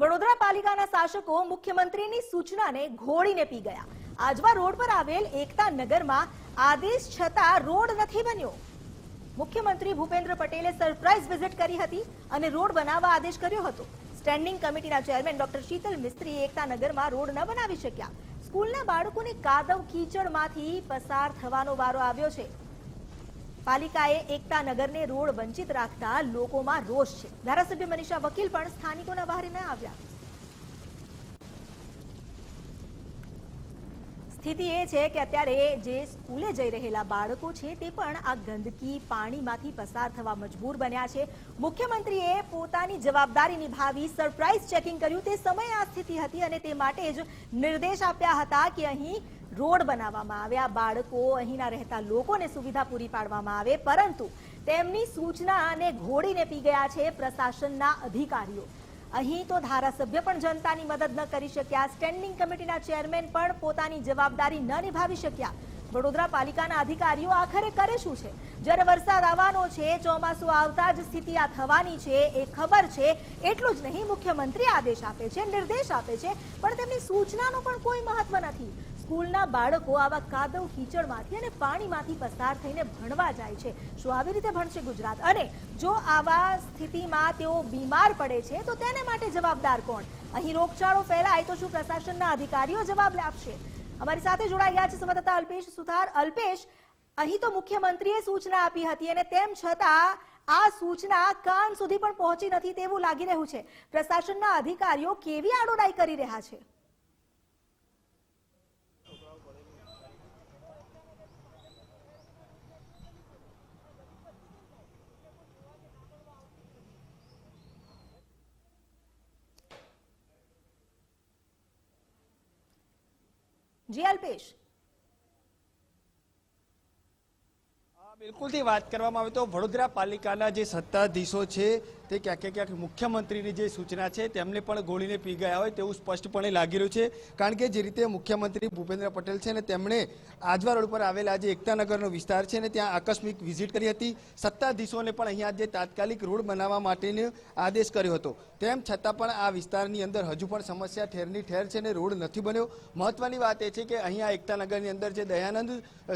વડોદરા પાલિકાના શાસકો મુખ્યમંત્રીની સૂચનાને ઘોડીને પી ગયા. આજવા રોડ પર આવેલ એકતા નગરમાં આદેશ છતાં રોડ નથી બન્યો. મુખ્યમંત્રી ભૂપેન્દ્ર પટેલે સરપ્રાઇઝ વિઝિટ કરી હતી અને રોડ બનાવવા આદેશ કર્યો હતો. સ્ટેન્ડિંગ કમિટીના ચેરમેન ડોક્ટર શીતલ મિસ્ત્રી એકતા નગરમાં રોડ ન બનાવી શક્યા. સ્કૂલના બાળકોને કાદવ કીચડમાંથી પસાર થવાનો વારો આવ્યો છે. પાલિકાએ એકતા નગરને રોડ વંચિત રાખતા લોકોમાં રોષ છે. ધારાસભ્ય મનીષા વકીલ પણ સ્થાનિકોના બહારે ન આવ્યા. સ્થિતિ એ છે કે અત્યારે જે સ્કૂલે જઈ રહેલા બાળકો છે તે પણ આ ગંદકી પાણીમાંથી પસાર થવા મજબૂર બન્યા છે. મુખ્યમંત્રીએ પોતાની જવાબદારી નિભાવી સરપ્રાઇઝ ચેકિંગ કર્યું. તે સમયે આ સ્થિતિ હતી અને તે માટે જ નિર્દેશ આપ્યા હતા કે અહીં રોડ બનાવવામાં આવે, આ બાળકો અહીંના રહેતા લોકોને સુવિધા પૂરી પાડવામાં આવે, પરંતુ તેમની સૂચના અને ઘોડીને પી ગયા છે પ્રશાસનના અધિકારીઓ. અહીં તો ધારાસભ્ય પણ જનતાની મદદ ન કરી શક્યા, સ્ટેન્ડિંગ કમિટીના ચેરમેન પણ પોતાની જવાબદારી ન નિભાવી શક્યા. વડોદરા પાલિકાના અધિકારીઓ આખરે કરે શું છે? જ્યારે વરસાદ આવવાનો છે, ચોમાસું આવતા જ સ્થિતિ આ થવાની છે, એ ખબર છે, એટલું જ નહીં, મુખ્યમંત્રી આદેશ આપે છે, નિર્દેશ આપે છે, પણ તેમની સૂચનાનો પણ કોઈ મહત્વ નથી. સ્કૂલના બાળકો આવા કાદવ કીચડમાંથી અને પાણીમાંથી પસાર થઈને ભણવા જાય છે. શું આવી રીતે ભણશે ગુજરાત? અને જો આવા સ્થિતિમાં તેઓ બીમાર પડે છે, તો તેને માટે જવાબદાર કોણ? અહીં રોગચાળો ફેલાય તો શું પ્રશાસનના અધિકારીઓ જવાબ આપશે અમારી સાથે જોડાઈ ગયા છે સંવાદદાતા અલ્પેશ સુથાર. અલ્પેશ, અહીં તો મુખ્યમંત્રીએ સૂચના આપી હતી અને તેમ છતાં આ સૂચના કાન સુધી પણ પહોંચી નથી તેવું લાગી રહ્યું છે. પ્રશાસનના અધિકારીઓ કેવી આડોડાઈ કરી રહ્યા છે? જી અલ્પેશ. બિલકુલથી વાત કરવામાં આવે તો વડોદરા પાલિકાના જે સત્તાધીશો છે તે ક્યાંક ક્યાંક મુખ્યમંત્રીની જે સૂચના છે, તેમને પણ ગોળીને પી ગયા હોય તેવું સ્પષ્ટપણે લાગી રહ્યું છે. કારણ કે જે રીતે મુખ્યમંત્રી ભૂપેન્દ્ર પટેલ છે ને તેમણે આજવા રોડ પર આવેલા જે એકતાનગરનો વિસ્તાર છે ને ત્યાં આકસ્મિક વિઝિટ કરી હતી. સત્તાધીશોને પણ અહીંયા જે તાત્કાલિક રોડ બનાવવા માટેનો આદેશ કર્યો હતો. તેમ છતાં પણ આ વિસ્તારની અંદર હજુ પણ સમસ્યા ઠેરની ઠેર છે ને રોડ નથી બન્યો. મહત્વની વાત એ છે કે અહીંયા એકતાનગરની અંદર જે દયાનંદ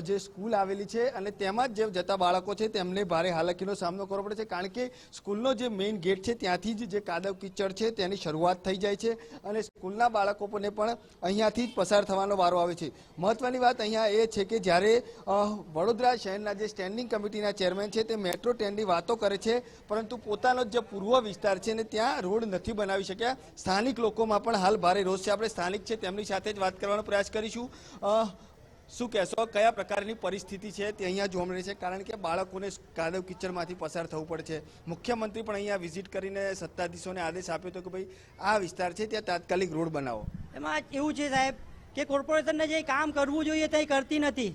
જે સ્કૂલ આવેલી છે અને તેમાં જ જે જતા બાળકો છે તેમને ભારે હાલાકીનો સામનો કરવો પડે છે. કારણ કે સ્કૂલનો જે મેઇન ગેટ છે, ત્યાંથી જ જે કાદવ કિચડ છે, તેની શરૂઆત થઈ જાય છે અને સ્કૂલના બાળકોને પણ અહીંયાથી જ પસાર થવાનો વારો આવે છે. મહત્વની વાત અહીંયા એ છે કે જ્યારે વડોદરા શહેરના જે સ્ટેન્ડિંગ કમિટીના ચેરમેન છે, તે મેટ્રો ટ્રેનની વાતો કરે છે, પરંતુ પોતાનો જે પૂર્વ વિસ્તાર છે ને ત્યાં રોડ નથી બનાવી શક્યા. સ્થાનિક લોકોમાં પણ હાલ ભારે રોષ છે. આપણે સ્થાનિક છે, તેમની સાથે જ વાત કરવાનો પ્રયાસ કરીશું. શું કહેશો? કયા પ્રકારની પરિસ્થિતિ છે તે અહીંયા જોવા મળે છે? કારણ કે બાળકોને કાદવ કિચડમાંથી પસાર થવું પડે છે. મુખ્યમંત્રી પણ અહીંયા વિઝિટ કરીને સત્તાધીશોને આદેશ આપ્યો હતો કે ભાઈ, આ વિસ્તાર છે, ત્યાં તાત્કાલિક રોડ બનાવો. એમાં એવું છે સાહેબ, કે કોર્પોરેશનને જે કામ કરવું જોઈએ તે કરતી નથી.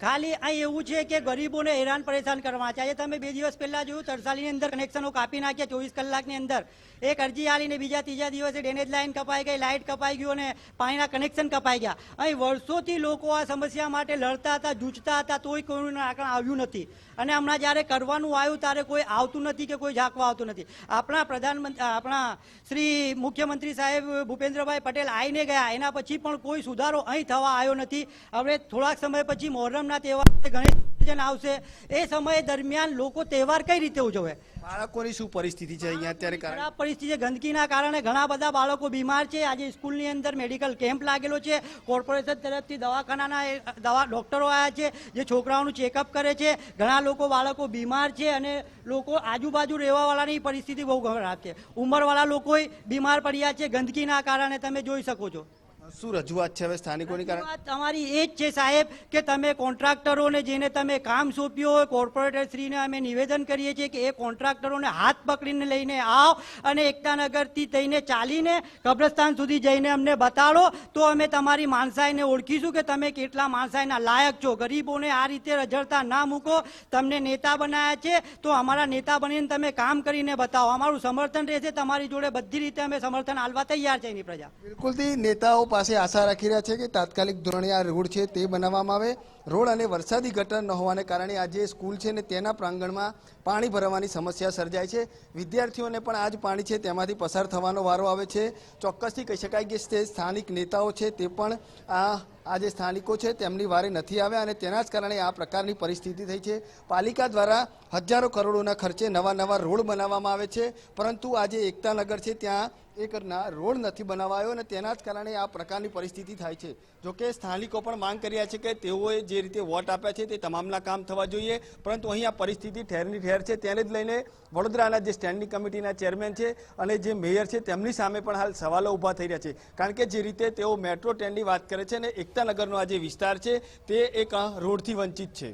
ખાલી અહીં એવું છે કે ગરીબોને હેરાન પરેશાન કરવા છે. તમે બે દિવસ પહેલા જોયું, તરસાલીની અંદર કનેક્શનો કાપી નાખ્યા ચોવીસ કલાકની અંદર. એક અરજી આલીને બીજા ત્રીજા દિવસે ડેનેજ લાઇન કપાઈ ગઈ લાઇટ કપાઈ ગયું અને પાણીના કનેક્શન કપાઈ ગયા. અહીં વર્ષોથી લોકો આ સમસ્યા માટે લડતા હતા, જૂજતા હતા, તોય કોઈનું આંકડા આવ્યું નથી. અને હમણાં જ્યારે કરવાનું આવ્યું ત્યારે કોઈ આવતું નથી કે કોઈ ઝાંકવા આવતું નથી. આપણા પ્રધાનમંત્રી, આપણા શ્રી મુખ્યમંત્રી સાહેબ ભૂપેન્દ્રભાઈ પટેલ આવીને ગયા. એના પછી પણ કોઈ સુધારો અહીં થવા આવ્યો નથી. હવે થોડાક સમય પછી મોહરમના તહેવાર ગણેશ પૂજન આવશે. એ સમય દરમિયાન લોકો તહેવાર કઈ રીતે ઉજવે? બાળકોની શું પરિસ્થિતિ છે અહીંયા અત્યારે? ખરાબ પરિસ્થિતિ ગંદકીના કારણે ઘણા બધા બાળકો બીમાર છે. આજે સ્કૂલની અંદર મેડિકલ કેમ્પ લાગેલો છે. કોર્પોરેશન તરફથી દવાખાનાના દવા ડૉક્ટરો આવ્યા છે જે છોકરાઓનું ચેકઅપ કરે છે. ઘણા લોકો બાળકો બીમાર છે અને લોકો આજુબાજુ રહેવાવાળાની પરિસ્થિતિ બહુ ખરાબ છે. ઉંમરવાળા લોકો બીમાર પડ્યા છે. ગંદકીના કારણે તમે જોઈ શકો છો. શું રજૂઆત છે હવે સ્થાનિકોની કારણ તમારી એ જ છે સાહેબ કે તમે કોન્ટ્રાક્ટરોને જેને તમે કામ સોંપ્યું હોય કોર્પોરેટર શ્રીને અમે નિવેદન કરીએ છીએ કે એ કોન્ટ્રાક્ટરોને હાથ પકડીને લઈને આવ અને એકતાનગરથી થઈને ચાલીને કબ્રસ્તાન સુધી જઈને અમને બતાડો. તો અમે તમારી માણસાઈને ઓળખીશું કે તમે કેટલા માણસાઈના લાયક છો. ગરીબોને આ રીતે રજડતા ના મૂકો. તમને નેતા બનાવ્યા છે તો અમારા નેતા બનીને તમે કામ કરીને બતાવો. અમારું સમર્થન રહેશે તમારી જોડે બધી રીતે અમે સમર્થન આલવા તૈયાર છે એની પ્રજા. બિલકુલથી નેતાઓ પાસે આશા રાખી રહ્યા છે કે તાત્કાલિક ધોરણે આ રોડ છે તે બનાવવામાં આવે. રોડ અને વરસાદી ગટર ન હોવાને કારણે આ જે સ્કૂલ છે ને તેના પ્રાંગણમાં પાણી ભરાવાની સમસ્યા સર્જાય છે. વિદ્યાર્થીઓને પણ આ જ પાણી છે તેમાંથી પસાર થવાનો વારો આવે છે. ચોક્કસથી કહી શકાય કે તે સ્થાનિક નેતાઓ છે તે પણ આ આ જે સ્થાનિકો છે તેમની વારે નથી આવ્યા અને તેના જ કારણે આ પ્રકારની પરિસ્થિતિ થઈ છે. પાલિકા દ્વારા હજારો કરોડોના ખર્ચે નવા નવા રોડ બનાવવામાં આવે છે. પરંતુ આ જે એકતાનગર છે, ત્યાં એક રોડ નથી બનાવાયો અને તેના જ કારણે આ પ્રકારની પરિસ્થિતિ થાય છે. જોકે સ્થાનિકો પણ માંગ કર્યા છે કે તેઓએ જે રીતે વોટ આપ્યા છે તે તમામના કામ થવા જોઈએ. પરંતુ અહીં આ પરિસ્થિતિ ઠેરની ઠેર છે. તેને જ લઈને વડોદરાના જે સ્ટેન્ડિંગ કમિટીના ચેરમેન છે અને જે મેયર છે, તેમની સામે પણ હાલ સવાલો ઊભા થઈ રહ્યા છે. કારણ કે જે રીતે તેઓ મેટ્રો ટ્રેનની વાત કરે છે અને એકતાનગરનો આ જે વિસ્તાર છે તે એક રોડથી વંચિત છે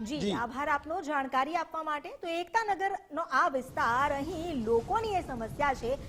જી જી. આભાર આપનો જાણકારી આપવા માટે તો એકતાનગરનો આ વિસ્તાર અહીં લોકોની એ સમસ્યા છે